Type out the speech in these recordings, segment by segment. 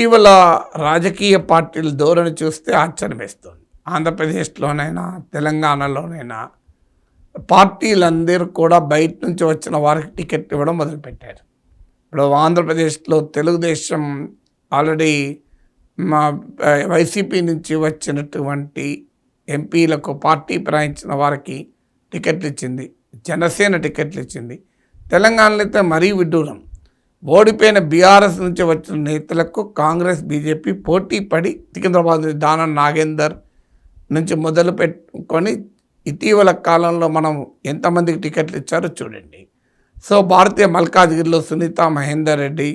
ఇటీవల రాజకీయ పార్టీల ధోరణి చూస్తే ఆశ్చర్యమేస్తుంది. ఆంధ్రప్రదేశ్లోనైనా తెలంగాణలోనైనా పార్టీలందరూ కూడా బయట నుంచి వచ్చిన వారికి టికెట్ ఇవ్వడం మొదలుపెట్టారు. ఇప్పుడు ఆంధ్రప్రదేశ్లో తెలుగుదేశం ఆల్రెడీ మా వైసీపీ నుంచి వచ్చినటువంటి ఎంపీలకు పార్టీ ప్రయాణించిన వారికి టికెట్లు ఇచ్చింది. జనసేన టికెట్లు ఇచ్చింది. తెలంగాణలో అయితే మరీ విడ్డూరం. ఓడిపోయిన బీఆర్ఎస్ నుంచి వచ్చిన నేతలకు కాంగ్రెస్ బీజేపీ పోటీ పడి సికింద్రాబాద్ నుంచి దానం నాగేందర్ నుంచి మొదలు పెట్టుకొని ఇటీవల కాలంలో మనం ఎంతమందికి టికెట్లు ఇచ్చారో చూడండి. సో భారతీయ మల్కాజ్గిరిలో సునీత మహేందర్ రెడ్డి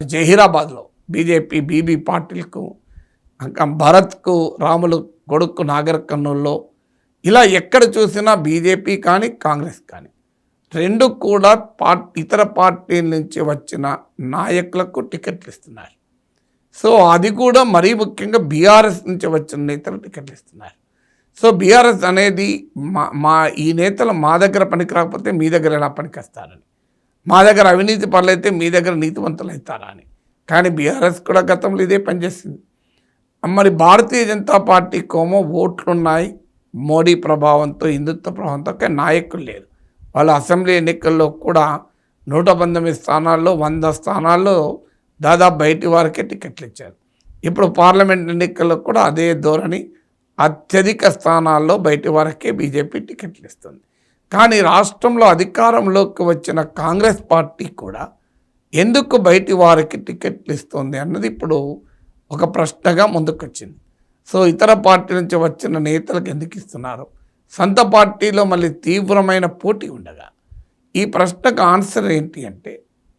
జహీరాబాద్లో బీజేపీ బీబీ పాటిల్కు ఇంకా భరత్కు రాములు కొడుకు నాగర్ కర్నూల్లో ఇలా ఎక్కడ చూసినా బీజేపీ కానీ కాంగ్రెస్ కానీ. రెండు కూడా పార్ట్ ఇతర పార్టీల నుంచి వచ్చిన నాయకులకు టికెట్లు ఇస్తున్నారు. సో అది కూడా మరీ ముఖ్యంగా బీఆర్ఎస్ నుంచి వచ్చిన నేతలు టికెట్లు ఇస్తున్నారు. సో బీఆర్ఎస్ అనేది మా మా ఈ నేతలు మా దగ్గర పనికి రాకపోతే మీ దగ్గర ఎలా పనికొస్తారని మా దగ్గర అవినీతి పనులైతే మీ దగ్గర నీతివంతులు అవుతారా అని కానీ బీఆర్ఎస్ కూడా గతంలో ఇదే పనిచేసింది మరి భారతీయ జనతా పార్టీ కోమో ఓట్లున్నాయి. మోడీ ప్రభావంతో హిందుత్వ ప్రభావంతో నాయకులు లేరు. వాళ్ళ అసెంబ్లీ ఎన్నికల్లో కూడా నూట పంతొమ్మిది స్థానాల్లో వంద స్థానాల్లో దాదాపు బయటి వారికే టికెట్లు ఇచ్చారు. ఇప్పుడు పార్లమెంట్ ఎన్నికల్లో కూడా అదే ధోరణి అత్యధిక స్థానాల్లో బయటి వారికే బీజేపీ టికెట్లు ఇస్తుంది. కానీ రాష్ట్రంలో అధికారంలోకి వచ్చిన కాంగ్రెస్ పార్టీ కూడా ఎందుకు బయటి వారికి టికెట్లు ఇస్తుంది అన్నది ఇప్పుడు ఒక ప్రశ్నగా ముందుకొచ్చింది. సో ఇతర పార్టీ నుంచి వచ్చిన నేతలకు ఎందుకు ఇస్తున్నారు? సొంత పార్టీలో మళ్ళీ తీవ్రమైన పోటీ ఉండగా ఈ ప్రశ్నకు ఆన్సర్ ఏంటి అంటే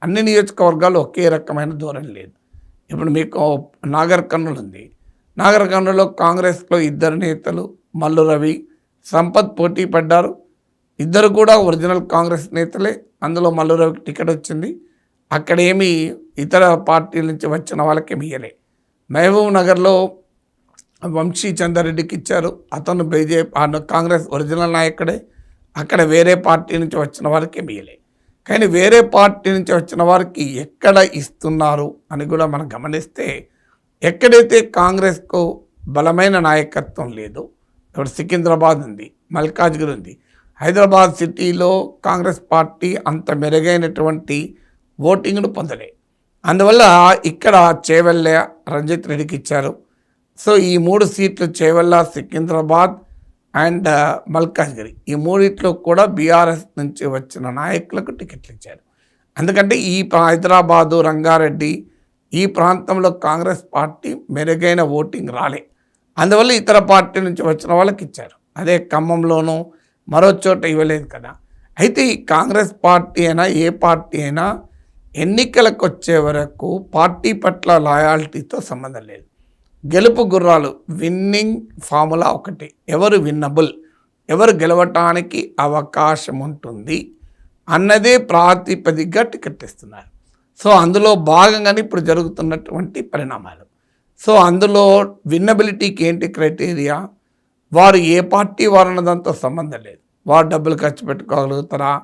అన్ని నియోజకవర్గాలు ఒకే రకమైన ధోరణి లేదు. ఇప్పుడు మీకు నాగర్ కర్నూలు ఉంది. నాగర్ కర్నూలులో కాంగ్రెస్లో ఇద్దరు నేతలు మల్లు రవి సంపత్ పోటీ పడ్డారు. ఇద్దరు కూడా ఒరిజినల్ కాంగ్రెస్ నేతలే. అందులో మల్లు రవికి టికెట్ వచ్చింది. అక్కడేమీ ఇతర పార్టీల నుంచి వచ్చిన వాళ్ళకి ఇయ్యలే. మహబూబ్ నగర్లో వంశీ చంద్రారెడ్డికి ఇచ్చారు. అతను బీజేపీ కాంగ్రెస్ ఒరిజినల్ నాయకుడే. అక్కడ వేరే పార్టీ నుంచి వచ్చిన వారికి మిగిలే కానీ వేరే పార్టీ నుంచి వచ్చిన వారికి ఎక్కడ ఇస్తున్నారు అని కూడా మనం గమనిస్తే ఎక్కడైతే కాంగ్రెస్కు బలమైన నాయకత్వం లేదో ఇప్పుడు సికింద్రాబాద్ ఉంది మల్కాజ్గిరి ఉంది. హైదరాబాద్ సిటీలో కాంగ్రెస్ పార్టీ అంత మెరుగైనటువంటి ఓటింగ్ను పొందలే. అందువల్ల ఇక్కడ చేవెళ్ళ రంజిత్ రెడ్డికి ఇచ్చారు. సో ఈ మూడు సీట్లు చేవెళ్ళ సికింద్రాబాద్ అండ్ uh, మల్కాజ్గిరి. ఈ మూడిట్లో కూడా బీఆర్ఎస్ నుంచి వచ్చిన నాయకులకు టికెట్లు ఇచ్చారు. ఎందుకంటే ఈ హైదరాబాదు రంగారెడ్డి ఈ ప్రాంతంలో కాంగ్రెస్ పార్టీ మెరుగైన ఓటింగ్ రాలే. అందువల్ల ఇతర పార్టీ నుంచి వచ్చిన వాళ్ళకి ఇచ్చారు. అదే ఖమ్మంలోనూ మరో చోట ఇవ్వలేదు కదా. అయితే ఈ కాంగ్రెస్ పార్టీ అయినా ఏ పార్టీ అయినా ఎన్నికలకు వచ్చే వరకు పార్టీ పట్ల లాయాలిటీతో సంబంధం లేదు. గెలుపు గుర్రాలు విన్నింగ్ ఫార్ములా ఒకటి. ఎవరు విన్నబుల్? ఎవరు గెలవటానికి అవకాశం ఉంటుంది అన్నదే ప్రాతిపదికగా టికెట్ ఇస్తున్నారు సో అందులో భాగంగానే ఇప్పుడు జరుగుతున్నటువంటి పరిణామాలు. సో అందులో విన్నబిలిటీకి ఏంటి క్రైటీరియా? వారు ఏ పార్టీ వారు సంబంధం లేదు. వారు డబ్బులు ఖర్చు పెట్టుకోగలుగుతారా?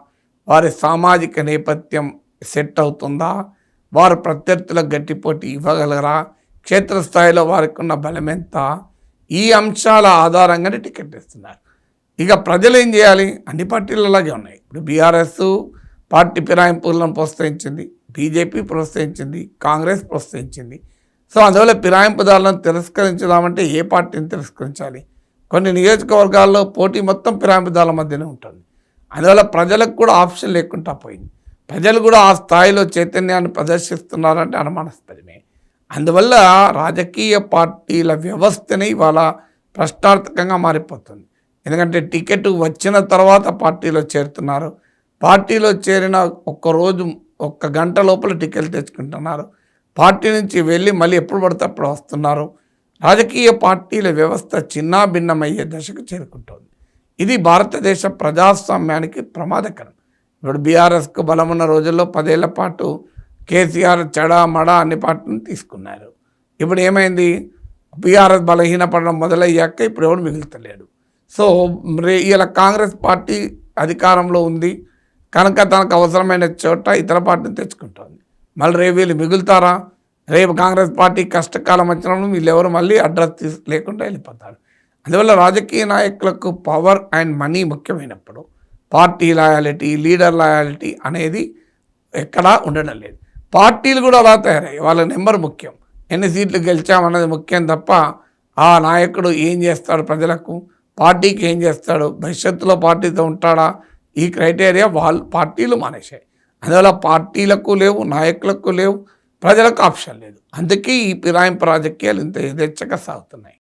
వారి సామాజిక నేపథ్యం సెట్ అవుతుందా? వారు ప్రత్యర్థులకు గట్టి పోటీ ఇవ్వగలరా? క్షేత్రస్థాయిలో వారికి ఉన్న బలం ఎంత? ఈ అంశాల ఆధారంగానే టికెట్ ఇస్తున్నారు ఇక ప్రజలు ఏం చేయాలి? అన్ని పార్టీలు అలాగే ఉన్నాయి. ఇప్పుడు బీఆర్ఎస్ పార్టీ ఫిరాయింపులను ప్రోత్సహించింది బీజేపీ ప్రోత్సహించింది కాంగ్రెస్ ప్రోత్సహించింది. సో అందువల్ల ఫిరాయింపుదారులను తిరస్కరించదామంటే ఏ పార్టీని తిరస్కరించాలి? కొన్ని నియోజకవర్గాల్లో పోటీ మొత్తం ఫిరాయింపుదారుల మధ్యనే ఉంటుంది. అందువల్ల ప్రజలకు కూడా ఆప్షన్ లేకుండా పోయింది. ప్రజలు కూడా ఆ స్థాయిలో చైతన్యాన్ని ప్రదర్శిస్తున్నారంటే అనుమానాస్పదమే. అందువల్ల రాజకీయ పార్టీల వ్యవస్థని ఇవాళ ప్రశ్నార్థకంగా మారిపోతుంది. ఎందుకంటే టికెట్ వచ్చిన తర్వాత పార్టీలో చేరుతున్నారు. పార్టీలో చేరిన ఒక్క రోజు ఒక్క గంట లోపల టికెట్ తెచ్చుకుంటున్నారు. పార్టీ నుంచి వెళ్ళి మళ్ళీ ఎప్పుడు పడితే అప్పుడు వస్తున్నారు. రాజకీయ పార్టీల వ్యవస్థ చిన్నాభిన్నమయ్యే దశకు చేరుకుంటోంది. ఇది భారతదేశ ప్రజాస్వామ్యానికి ప్రమాదకరం. ఇప్పుడు బీఆర్ఎస్కు బలమున్న రోజుల్లో పదేళ్ళ పాటు కేసీఆర్ చడా మడ అన్ని పార్టీని తీసుకున్నారు. ఇప్పుడు ఏమైంది? బీఆర్ఎస్ బలహీనపడడం మొదలయ్యాక ఇప్పుడు ఎవడు మిగులుతలేడు. సో రే ఇలా కాంగ్రెస్ పార్టీ అధికారంలో ఉంది. కనుక తనకు అవసరమైన చోట ఇతర పార్టీని తెచ్చుకుంటుంది. మళ్ళీ రేపు వీళ్ళు మిగులుతారా? రేపు కాంగ్రెస్ పార్టీ కష్టకాలం వచ్చినప్పుడు వీళ్ళెవరు మళ్ళీ అడ్రస్ తీసు లేకుండా వెళ్ళిపోతారు. అందువల్ల రాజకీయ నాయకులకు పవర్ అండ్ మనీ ముఖ్యమైనప్పుడు పార్టీ లాయాలిటీ లీడర్ లాయాలిటీ అనేది ఎక్కడా ఉండడం లేదు. పార్టీలు కూడా అలా తయారయ్యాయి. వాళ్ళ నెంబర్ ముఖ్యం. ఎన్ని సీట్లు గెలిచామన్నది ముఖ్యం తప్ప ఆ నాయకుడు ఏం చేస్తాడు ప్రజలకు? పార్టీకి ఏం చేస్తాడు? భవిష్యత్తులో పార్టీతో ఉంటాడా? ఈ క్రైటీరియా వాళ్ళు పార్టీలు మానేశాయి. అందువల్ల పార్టీలకు లేవు నాయకులకు లేవు ప్రజలకు ఆప్షన్ లేదు. అందుకే ఈ పిరాయింపు రాజకీయాలు ఇంత యథేచ్ఛగా సాగుతున్నాయి.